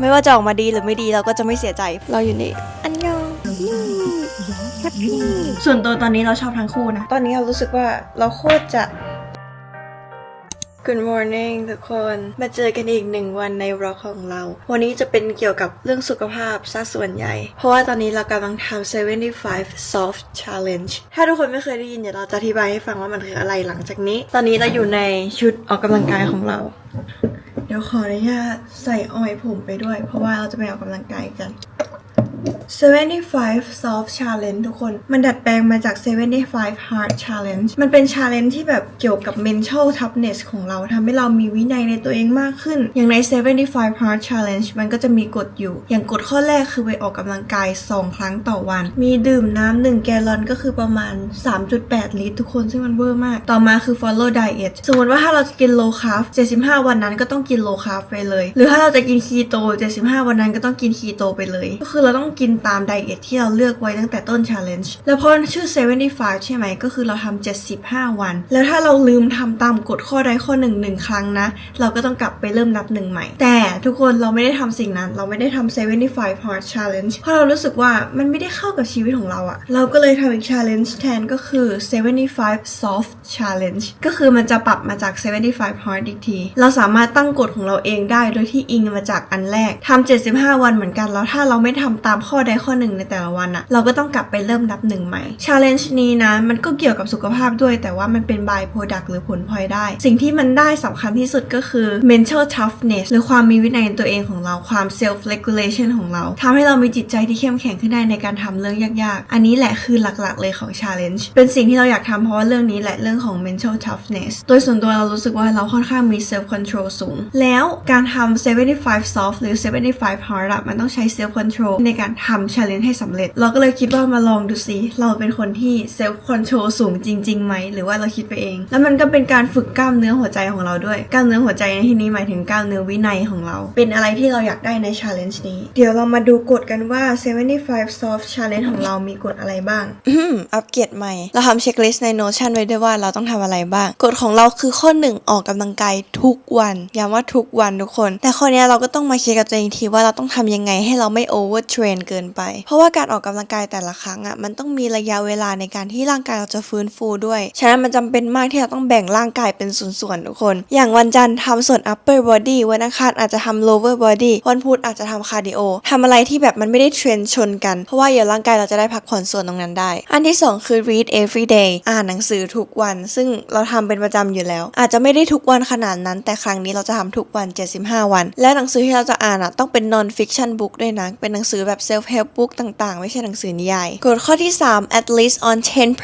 ไม่ว่าจะออกมาดีหรือไม่ดีเราก็จะไม่เสียใจ เราอยู่นี่อันยองแฮปปี้ส่วนตัวตอนนี้เราชอบทั้งคู่นะ ตอนนี้เรารู้สึกว่าเราโคตรจะ Good morning ทุกคน มาเจอกันอีกหนึ่งวันในร็อกของเรา วันนี้จะเป็นเกี่ยวกับเรื่องสุขภาพซะส่วนใหญ่ เพราะว่าตอนนี้เรากำลังทำ75 soft challenge ถ้าทุกคนไม่เคยได้ยินเดี๋ยวเราจะอธิบายให้ฟังว่ามันคืออะไรหลังจากนี้ ตอนนี้เราอยู่ในชุดออกกำลังกายของเราเดี๋ยวขออนุญาตใส่ออยผมไปด้วย เพราะว่าเราจะไปออกกำลังกายกัน 75 soft challenge ทุกคน มันดัดแปลงมาจาก 75 hard challenge มันเป็น challenge ที่แบบเกี่ยวกับ mental toughness ของเราทำให้เรามีวินัยในตัวเองมากขึ้น อย่างใน 75 hard challenge มันก็จะมีกฎอยู่ อย่างกฎข้อแรกคือไปออกกำลังกาย 2 ครั้งต่อวัน มีดื่มน้ำ1แกลลอนก็คือประมาณ 3.8 ลิตรทุกคนซึ่งมันเวอร์มาก ต่อมาคือ follow diet สมมติว่าถ้าเราจะกิน low carb 75 วันนั้นก็ต้องกิน low carb ไปเลย หรือถ้าเราจะกิน keto 75 วันนั้นก็ต้องกิน keto ไปเลย ก็คือเราต้องกินตามไดเอทที่เราเลือกไว้ตั้งแต่ต้น challenge แล้วพอชื่อ 75 ใช่ไหม ก็คือเราทำ75 วัน แล้วถ้าเราลืมทำตามกฎข้อใดข้อหนึ่งหนึ่งครั้งนะ เราก็ต้องกลับไปเริ่มนับหนึ่งใหม่ แต่ทุกคนเราไม่ได้ทำสิ่งนั้น เราไม่ได้ทำ75 hard challenge เพราะเรารู้สึกว่ามันไม่ได้เข้ากับชีวิตของเราอะเราก็เลยทำอีก challenge แทนก็คือ 75 soft challenge ก็คือมันจะปรับมาจาก 75 hard อีกที เราสามารถตั้งกฎของเราเองได้โดยที่อิงมาจากอันแรกทำ75 วันเหมือนกันแล้วถ้าเราไม่ทำตามข้อใดข้อหนึ่งในแต่ละวันอะเราก็ต้องกลับไปเริ่มนับหนึ่งใหม่ challenge นี้นะมันก็เกี่ยวกับสุขภาพด้วย แต่ว่ามันเป็น by product หรือผลพลอยได้ สิ่งที่มันได้สำคัญที่สุดก็คือ mental toughness หรือความมีวินัยในตัวเองของเราความ self regulation ของเราทำให้เรามีจิตใจที่เข้มแข็งขึ้นได้ในการทำเรื่องยากๆ อันนี้แหละคือหลักๆ เลยของ challenge เป็นสิ่งที่เราอยากทำเพราะว่าเรื่องนี้แหละเรื่องของ mental toughness โดยส่วนตัวเรารู้สึกว่าเราค่อนข้างมี self control สูง แล้วการทำ75 soft หรือ75 hard อะมันต้องใช้ self control ในการทำ challenge ให้สำเร็จ เราก็เลยคิดว่ามาลองดูสิเราเป็นคนที่ self control สูงจริงๆไหมหรือว่าเราคิดไปเอง แล้วมันก็เป็นการฝึกกล้ามเนื้อหัวใจของเราด้วยกล้ามเนื้อหัวใจในที่นี้หมายถึงกล้ามเนื้อวินัยของเรา เป็นอะไรที่เราอยากได้ใน challenge นี้ เดี๋ยวเรามาดูกฎกันว่า 75 soft challenge ของเรามีกฎอะไรบ้างอัปเกรดใหม่ เราทำเช็คลิสต์ใน Notion ไว้ด้วยว่าเราต้องทำอะไรบ้างกฎของเราคือข้อ 1 ออกกำลังกายทุกวันย้ำว่าทุกวันทุกคน แต่ข้อนี้เราก็ต้องมาคิดกับตัวเองทีว่าเราต้องทำยังไงให้เราไม่ over train เกินไป เพราะว่าการออกกำลังกายแต่ละครั้งอะมันต้องมีระยะเวลาในการที่ร่างกายเราจะฟื้นฟูด้วย ฉะนั้นมันจำเป็นมากที่เราต้องแบ่งร่างกายเป็นส่วนๆทุกคน อย่างวันจันทร์ทำส่วน upper body วันอังคารอาจจะทำ lower body วันพุธอาจจะทำคาร์ดิโอทำอะไรที่แบบมันไม่ได้เทรนชนกัน เพราะว่าเดี๋ยวร่างกายเราจะได้พักผ่อนส่วนตรงนั้นได้ อันที่สองคือ read every day อ่านหนังสือทุกวัน ซึ่งเราทำเป็นประจำอยู่แล้ว อาจจะไม่ได้ทุกวันขนาดนั้น แต่ครั้งนี้เราจะทำทุกวัน 75 วัน และหนังสือที่เราจะอ่านอะต้องเป็น non fiction book ด้วยนะ เป็นหนังสือแบบ self help book ต่างๆ ไม่ใช่หนังสือนิยายกฎข้อที่ 3 at least on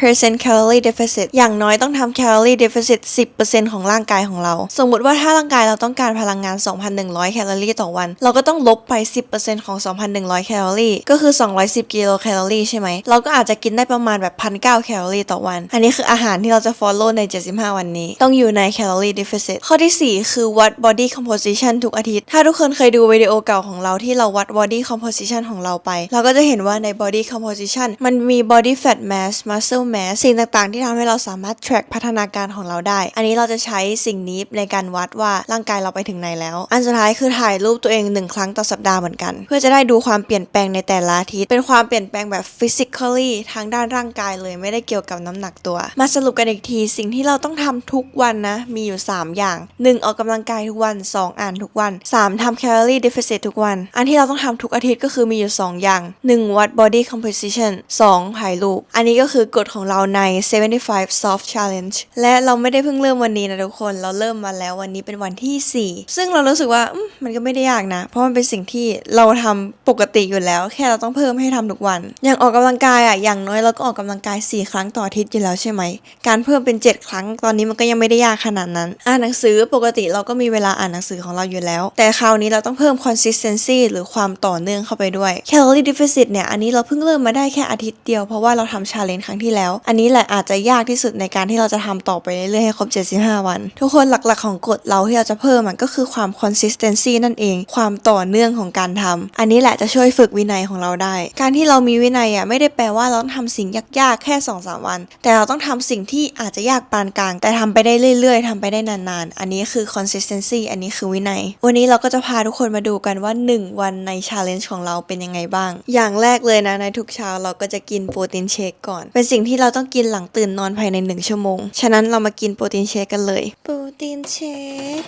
10% calorie deficit อย่างน้อยต้องทำ calorie deficit 10%ของร่างกายของเรา สมมุติว่าถ้าร่างกายเราต้องการพลังงาน 2,100 แคลอรี่ต่อวัน เราก็ต้องลบไป 10%ของ 2,100 แคลอรี่ ก็คือ 210 กิโลแคลอรี่ใช่ไหม เราก็อาจจะกินได้ประมาณแบบ 1,900 แคลอรี่ต่อวัน อันนี้คืออาหารที่เราจะ follow ใน 75 วันนี้ ต้องอยู่ใน calorie deficit ข้อที่ 4 คือวัด body composition ทุกอาทิตย์ ถ้าทุกคนเคยดูวิดีโอเก่าของเราที่เราวัด body composition ของเราไป เราก็จะเห็นว่าใน body composition มันมี body fat mass muscle mass สิ่งต่างๆ ที่ทำให้เราสามารถ track พัฒนาการของเราได้ อันนี้เราจะใช้สิ่งนี้ในการวัดว่าร่างกายเราไปถึงไหนแล้ว อันสุดท้ายคือถ่ายรูปตัวเองหนึ่งครั้งต่อสัปดาห์เหมือนกัน เพื่อจะได้ดูความเปลี่ยนแปลงในแต่ละอาทิตย์ เป็นความเปลี่ยนแปลงแบบ physically ทางด้านร่างกายเลยไม่ได้เกี่ยวกับน้ำหนักตัว มาสรุปกันอีกที สิ่งที่เราต้องทำทุกวันนะ มีอยู่ 3 อย่าง 1. ออกกำลังกายทุกวัน 2. อ่านทุกวัน 3. ทำ calorie deficit ทุกวัน อันที่เราต้องทำทุกอาทิตย์ก็คือมีอยู่2 อย่าง 1. วัด body composition 2. ถ่ายรูป อันนี้ก็คือกฎของเราใน 75 soft challenge และเราไม่ได้เพิ่งเริ่มวันนี้นะทุกคน เราเริ่มมาแล้ววันนี้เป็นวันที่ 4 ซึ่งเรารู้สึกว่ามันก็ไม่ได้ยากนะ เพราะมันเป็นสิ่งที่เราทำปกติอยู่แล้ว แค่เราต้องเพิ่มให้ทำทุกวัน อย่างออกกำลังกายอะ อย่างน้อยเราก็ออกกำลังกาย 4 ครั้งต่ออาทิตย์อยู่แล้วใช่ไหม การเพิ่มเป็น 7 ครั้ง ตอนนี้มันก็ยังไม่ได้ยากขนาดนั้น อ่านหนังสือปกติเราก็มีเวลาอ่านหนังสือของเราอยู่แล้ว แต่คราวนี้เราต้องเพิ่ม consistency หรือความต่อเนื่องเข้าไปด้วย calorie deficit เนี่ยอันนี้เราเพิ่งเริ่มมาได้แค่อาทิตย์เดียวเพราะว่าเราทำ challenge ครั้งที่แล้ว อันนี้แหละอาจจะยากที่สุดในการที่เราจะทำต่อไปเรื่อยๆให้ครบ 75 วัน ทุกคนหลักๆของกฎเราที่เราจะเพิ่มมันก็คือความ consistency นั่นเอง ความต่อเนื่องของการทำอันนี้แหละจะช่วยฝึกวินัยของเราได้ การที่เรามีวินัยอะไม่ได้แปลว่าเราต้องทำสิ่งยากๆแค่2อสวัน แต่เราต้องทำสิ่งที่อาจจะยากปานกลาง แต่ทำไปได้เรื่อยๆทำไปได้นานๆ อันนี้คือ consistency อันนี้คือวินัย วันนี้เราก็จะพาทุกคนมาดูกันว่า 1 วันใน challenge ของเราเป็นยังไงบ้าง อย่างแรกเลยนะในทุกเช้าเราก็จะกินโปรตีนเชคก่อน เป็นสิ่งที่เราต้องกินหลังตื่นนอนภายใน 1 ชั่วโมง ฉะนั้นเรามากินโปรตีนเชคกันเลย โปรตีนเชค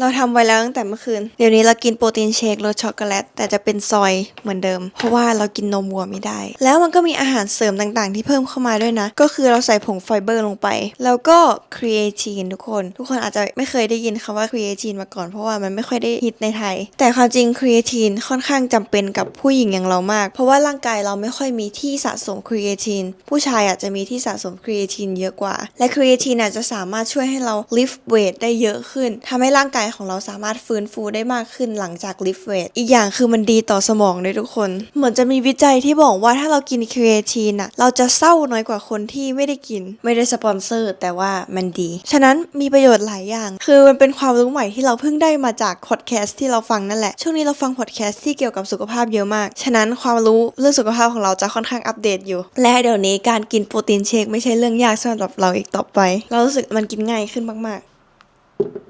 เราทำไว้แล้วตั้งแต่เมื่อคืน เดี๋ยวนี้เรากินโปรตีนเชครสช็อกโกแลตแต่จะเป็นซอยเหมือนเดิม เพราะว่าเรากินนมวัวไม่ได้ แล้วมันก็มีอาหารเสริมต่างๆ ที่เพิ่มเข้ามาด้วยนะ ก็คือเราใส่ผงไฟเบอร์ลงไป แล้วก็ครีเอทีนทุกคน ทุกคนอาจจะไม่เคยได้ยินคำว่าครีเอทีนมาก่อนเพราะว่ามันไม่ค่อยได้ฮิตในไทย แต่ความจริงครีเอทีนค่อนข้างจำเป็นกับผู้หญิงอย่างเรามาก เพราะว่าร่างกายเราไม่ค่อยมีที่สะสมครีเอทีนผู้ชายอาจจะมีที่สะสมครีเอทีนเยอะกว่า และครีเอทีนอาจจะสามารถช่วยให้เรา lift weight ได้เยอะขึ้นทำให้ร่างกายของเราสามารถฟื้นฟูได้มากขึ้นหลังจาก lift weight อีกอย่างคือมันดีต่อสมองด้วยทุกคน เหมือนจะมีวิจัยที่บอกว่าถ้าเรากินครีเอทีนอะเราจะเศร้าน้อยกว่าคนที่ไม่ได้กิน ไม่ได้สปอนเซอร์ แต่ว่ามันดี ฉะนั้นมีประโยชน์หลายอย่าง คือมันเป็นความรู้ใหม่ที่เราเพิ่งได้มาจากพอดแคสต์ที่เราฟังนั่นแหละ ช่วงนี้เราฟังพอดแคสต์ที่เกี่ยวกับสุขภาพเยอะมาก ฉะนั้นความรู้เรื่องสุขภาพของเราจะค่อนข้างอัปเดตอยู่ และเดี๋ยวนี้การกินโปรตีนเชคไม่ใช่เรื่องยากสำหรับเราอีกต่อไป เรารู้สึกมันกินง่ายขึ้นมากๆ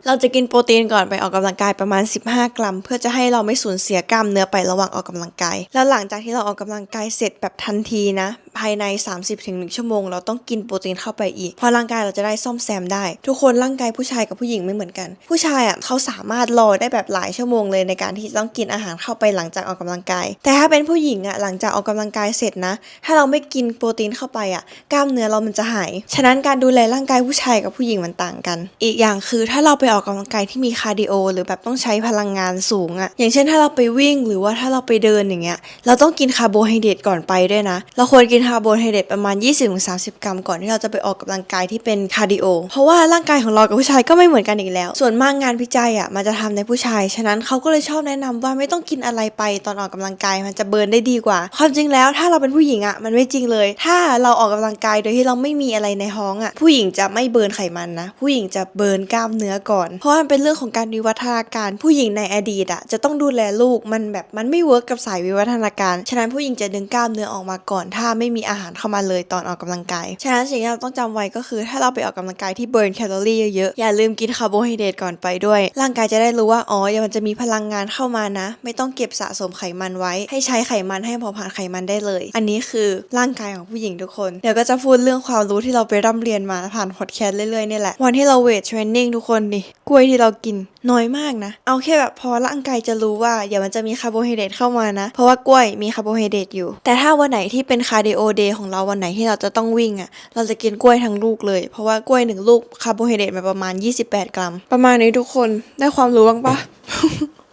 เราจะกินโปรตีนก่อนไปออกกำลังกายประมาณ 15 กรัม เพื่อจะให้เราไม่สูญเสียกล้ามเนื้อไประหว่างออกกำลังกาย แล้วหลังจากที่เราออกกำลังกายเสร็จแบบทันทีนะภายใน 30-1 ชั่วโมง เราต้องกินโปรตีนเข้าไปอีกเพราะร่างกายเราจะได้ซ่อมแซมได้ ทุกคนร่างกายผู้ชายกับผู้หญิงไม่เหมือนกัน ผู้ชายอะเขาสามารถรอได้แบบหลายชั่วโมงเลยในการที่จะต้องกินอาหารเข้าไปหลังจากออกกำลังกาย แต่ถ้าเป็นผู้หญิงอะหลังจากออกกำลังกายเสร็จนะ ถ้าเราไม่กินโปรตีนเข้าไปอะกล้ามเนื้อเรามันจะหาย ฉะนั้นการดูแลร่างกายผู้ชายกับผู้หญิงมันต่างกัน อีกอย่างคือถ้าเราไปออกกำลังกายที่มีคาร์ดิโอหรือแบบต้องใช้พลังงานสูงอะอย่างเช่นถ้าเราไปวิ่งหรือว่าถ้าเราไปเดินอย่างเงี้ยเราต้องกินคาร์โบไฮเดรตก่อนไปด้วยนะ เราควรกินคาร์โบไฮเดรตประมาณ 20-30 กรัม ก่อนที่เราจะไปออกกำลังกายที่เป็นคาร์ดิโอ เพราะว่าร่างกายของเรากับผู้ชายก็ไม่เหมือนกันอีกแล้ว ส่วนมากงานวิจัยอะมันจะทำในผู้ชาย ฉะนั้นเขาก็เลยชอบแนะนำว่าไม่ต้องกินอะไรไปตอนออกกำลังกายมันจะเบิร์นได้ดีกว่า ความจริงแล้วถ้าเราเป็นผู้หญิงอะมันไม่จริงเลย ถ้าเราออกกำลังกายโดยที่เราไม่มีอะไรในท้องอะผู้หญิงจะไม่เบิร์นไขมันนะ ผู้หญิงจะเบิร์นกล้ามเนื้อก่อน เพราะมันเป็นเรื่องของการวิวัฒนาการผู้หญิงในอดีตอะจะต้องดูแลลูกมันแบบมันไม่เวิร์กกับสายวิวัฒนาการ ฉะนั้นผู้หญิงจะดึงกล้ามเนื้อออกมาก่อน ถ้าไม่มีอาหารเข้ามาเลยตอนออกกำลังกาย ฉะนั้นสิ่งที่เราต้องจำไว้ก็คือ ถ้าเราไปออกกำลังกายที่เบิร์นแคลอรี่เยอะๆ อย่าลืมกินคาร์โบไฮเดรตก่อนไปด้วย ร่างกายจะได้รู้ว่า อ๋อเดี๋ยวมันจะมีพลังงานเข้ามานะ ไม่ต้องเก็บสะสมไขมันไว้ ให้ใช้ไขมันให้เผาผลาญไขมันได้เลย อันนี้คือร่างกายของผู้หญิงทุกคน เดี๋ยวก็จะพูดเรื่องความรู้ที่เราไปร่ำเรียนมาผ่านพอดแคสต์เรื่อยๆนี่แหละ วันที่เราเวทเทรนนิ่งทุกคนดิกล้วยที่เรากินน้อยมากนะ เอาแค่แบบพอร่างกายจะรู้ว่าเดี๋ยวมันจะมีคาร์โบไฮเดรตเข้ามานะ เพราะว่ากล้วยมีคาร์โบไฮเดรตอยู่ แต่ถ้าวันไหนที่เป็นคาร์ดิโอเดย์ของเราวันไหนที่เราจะต้องวิ่งอะ่ะ เราจะกินกล้วยทั้งลูกเลย เพราะว่ากล้วยหนึ่งลูกคาร์โบไฮเดรตมาประมาณ 28 กรัม ประมาณนี้ทุกคนได้ความรู้บ้างปะ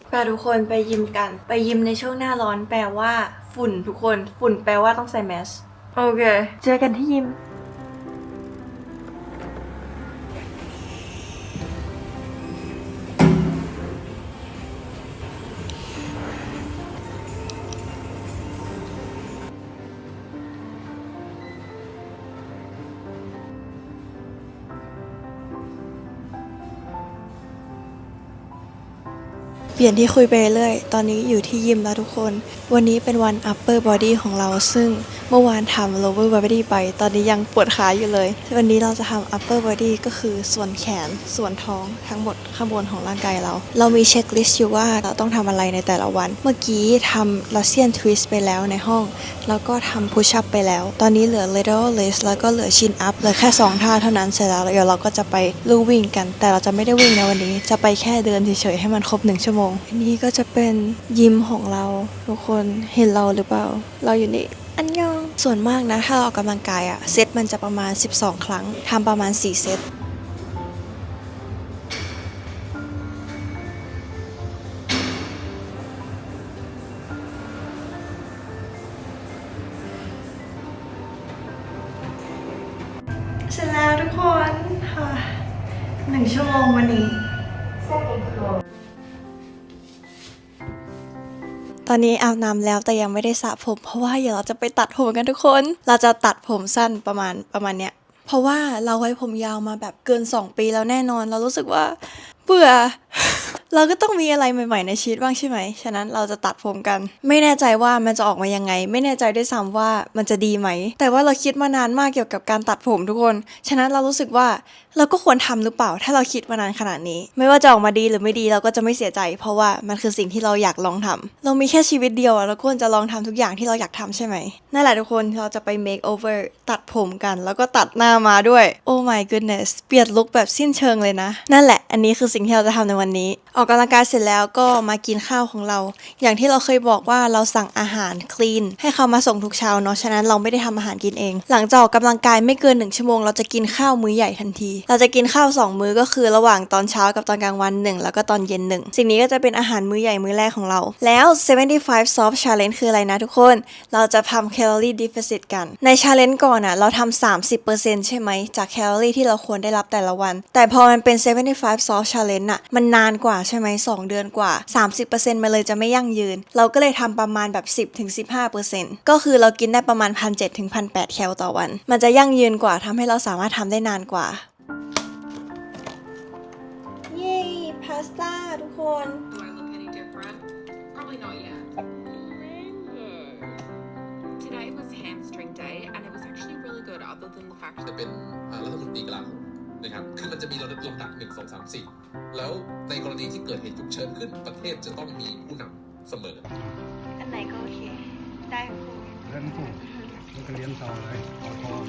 ไปทุกคนไปยิมกัน ไปยิมในช่วงหน้าร้อนแปลว่า ฝุ่นทุกคน ฝุ่นแปลว่าต้องใส่แมสโอเค เจอกันที่ยิม ปลี่ยนที่คุยไปเรื่อย ตอนนี้อยู่ที่ยิมแล้วทุกคน วันนี้เป็นวัน upper body ของเรา ซึ่งเมื่อวานทำ lower body ไป ตอนนี้ยังปวดขาอยู่เลย วันนี้เราจะทำ upper body ก็คือส่วนแขน ส่วนท้อง ทั้งหมดข้างบนของร่างกายเรา เรามีเช็คลิสต์อยู่ว่าเราต้องทำอะไรในแต่ละวัน เมื่อกี้ทำ Russian twist ไปแล้วในห้อง แล้วก็ทำ push up ไปแล้ว ตอนนี้เหลือ lateral raise แล้วก็เหลือ chin up เหลือแค่ 2 ท่าเท่านั้นเสร็จแล้วเดี๋ยวเราก็จะไปลู่วิ่งกัน แต่เราจะไม่ได้วิ่งในวันนี้ จะไปแค่เดินเฉยๆให้มันครบ1ชั่วโมงอันนี้ก็จะเป็นยิมของเรา ทุกคนเห็นเราหรือเปล่า เราอยู่นี่อันยอง ส่วนมากนะ ถ้าเราออกกำลังกายอะเซตมันจะประมาณ 12 ครั้งทำประมาณ 4 เซต ตอนนี้อาบน้ำแล้วแต่ยังไม่ได้สระผม เพราะว่าเดี๋ยวเราจะไปตัดผมกันทุกคน เราจะตัดผมสั้นประมาณประมาณเนี้ยเพราะว่าเราไว้ผมยาวมาแบบเกิน 2 ปีแล้วแน่นอน เรารู้สึกว่าเบื่อ เราก็ต้องมีอะไรใหม่ๆในชีวิตบ้างใช่ไหม ฉะนั้นเราจะตัดผมกัน ไม่แน่ใจว่ามันจะออกมายังไง ไม่แน่ใจด้วยซ้ำว่ามันจะดีไหม แต่ว่าเราคิดมานานมากเกี่ยวกับการตัดผมทุกคน ฉะนั้นเรารู้สึกว่าเราก็ควรทำหรือเปล่า ถ้าเราคิดมานานขนาดนี้ ไม่ว่าจะออกมาดีหรือไม่ดีเราก็จะไม่เสียใจ เพราะว่ามันคือสิ่งที่เราอยากลองทำเรามีแค่ชีวิตเดียวเราควรจะลองทำทุกอย่างที่เราอยากทำใช่ไหมนั่นแหละทุกคนเราจะไป make over ตัดผมกัน แล้วก็ตัดหน้ามาด้วย oh my goodness เปลี่ยนลุคแบบสิ้นเชิงเลยนะ นั่นแหละอันนี้คือสิ่งที่เราจะทำในวันนี้ออกกำลังกายเสร็จแล้วก็มากินข้าวของเรา อย่างที่เราเคยบอกว่าเราสั่งอาหารคลีน ให้เขามาส่งทุกเช้าเนาะฉะนั้นเราไม่ได้ทำอาหารกินเอง หลังจากออกกำลังกายไม่เกินหนึ่งชั่วโมงเราจะกินข้าวมื้อใหญ่ทันที เราจะกินข้าวสองมื้อก็คือระหว่างตอนเช้ากับตอนกลางวันหนึ่งแล้วก็ตอนเย็นหนึ่งสิ่งนี้ก็จะเป็นอาหารมื้อใหญ่มื้อแรกของเรา แล้ว 75 soft challenge คืออะไรนะทุกคน เราจะทำ calorie deficit กัน ใน challenge ก่อนอะเราทำ30%ใช่ไหมจากแคลอรี่ที่เราควรได้รับแต่ละวัน แต่พอมันเป็น 75 soft challenge อะมันนานกว่าใช่ไหม2เดือนกว่า 30%มันเลยจะไม่ยั่งยืน เราก็เลยทำประมาณแบบ 10-15%ก็คือเรากินได้ประมาณ 1,700ถึง1,800แคลต่อวัน มันจะยั่งยืนกว่าทำให้เราสามารถทำได้นานกว่า เย้พาสต้าทุกคน Do I look any different? Probably not yet. Today was hamstring day, and it was actually really good, other than the fact จะเป็นอ่ารัฐมนตรีกลาโหม นะครับ คือมันจะมีลำดับหนึ่งสองสามสี่แล้วในกรณีที่เกิดเหตุฉุกเฉินขึ้นประเทศจะต้องมีผู้นำเสมอ อันไหนก็โอเค ได้คุณเล่นถูกมันก็เรียนต่อเลยขอโทษ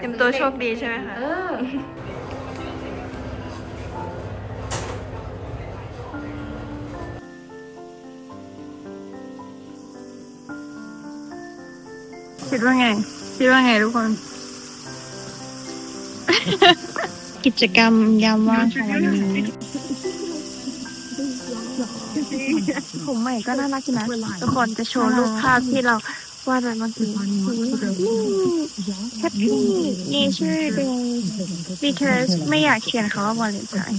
เต็มตัวโชคดีใช่ไหมคะคิดว่าไง คิดว่าไงทุกคน กิจกรรมยามว่างของวันนี้ผมใหม่ก็น่ารักนะทุกคนจะโชว์รูปภาพที่เราวาดไว้เมื่อกี้แฮปปี้นี่ชื่อเดย์ because ไม่อยากเขียนเขาว่าวาเลนไทน์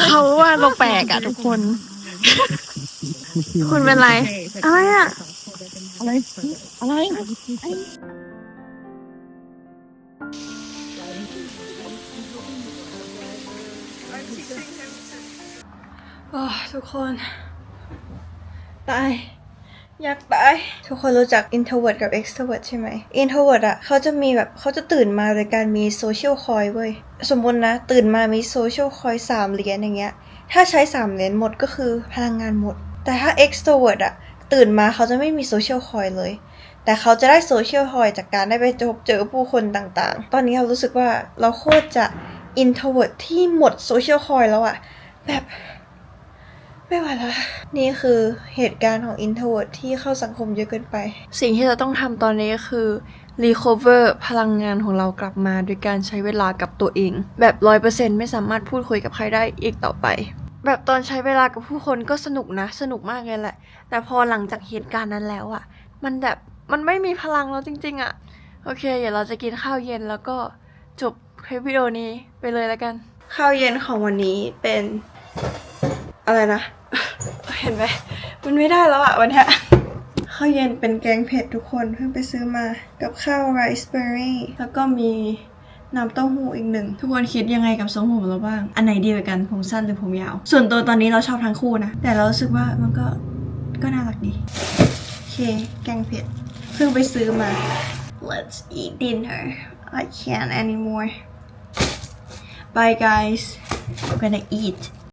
เขาว่าเราแปลกอะทุกคน คุณเป็นไร อะไรอะอะไรอะไร ทุกคน ตาย อยากตาย ทุกคนรู้จัก introvert กับ extrovert ใช่ไหม introvert อะเขาจะมีแบบเขาจะตื่นมาโดยการมี social coin เว้ย สมมตินะ ตื่นมามี social coin สามเหรียญอย่างเงี้ย ถ้าใช้สามเหรียญหมดก็คือพลังงานหมด แต่ถ้า extrovert อะตื่นมาเขาจะไม่มี social coin เลยแต่เขาจะได้โซเชียลคอยจากการได้ไปพบเจอผู้คนต่างๆ ตอนนี้เรารู้สึกว่าเราโคตรจะ introvert ที่หมดโซเชียลคอยแล้วอะแบบ ไม่ไหวละนี่คือเหตุการณ์ของ introvert ที่เข้าสังคมเยอะเกินไป สิ่งที่เราต้องทำตอนนี้ก็คือ recover พลังงานของเรากลับมา โดยการใช้เวลากับตัวเอง แบบร้อยเปอร์เซ็นไม่สามารถพูดคุยกับใครได้อีกต่อไป แบบตอนใช้เวลากับผู้คนก็สนุกนะ สนุกมากเลยแหละ แต่พอหลังจากเหตุการณ์นั้นแล้วอะมันแบบมันไม่มีพลังแล้วจริง ๆอะโอเค เดี๋ยวเราจะกินข้าวเย็นแล้วก็จบคลิปวิดีโอนี้ไปเลยแล้วกัน ข้าวเย็นของวันนี้เป็น อะไรนะ เห็นไหมมันไม่ได้แล้วอะวันเนี้ยข้าวเย็นเป็นแกงเผ็ดทุกคนเพิ่งไปซื้อมากับข้าวไรซ์เบอร์รี่แล้วก็มีน้ำเต้าหู้อีกหนึ่ง ทุกคนคิดยังไงกับทรงผมเราบ้าง อันไหนดีกว่ากันผมสั้นหรือผมยาว ส่วนตัวตอนนี้เราชอบทั้งคู่นะ แต่เรารู้สึกว่ามันก็ก็น่ารักดีโอเค แกงเผ็ดเพิ่งไปซื้อมา Let's eat dinner I can't anymore Bye guys I'm gonna eat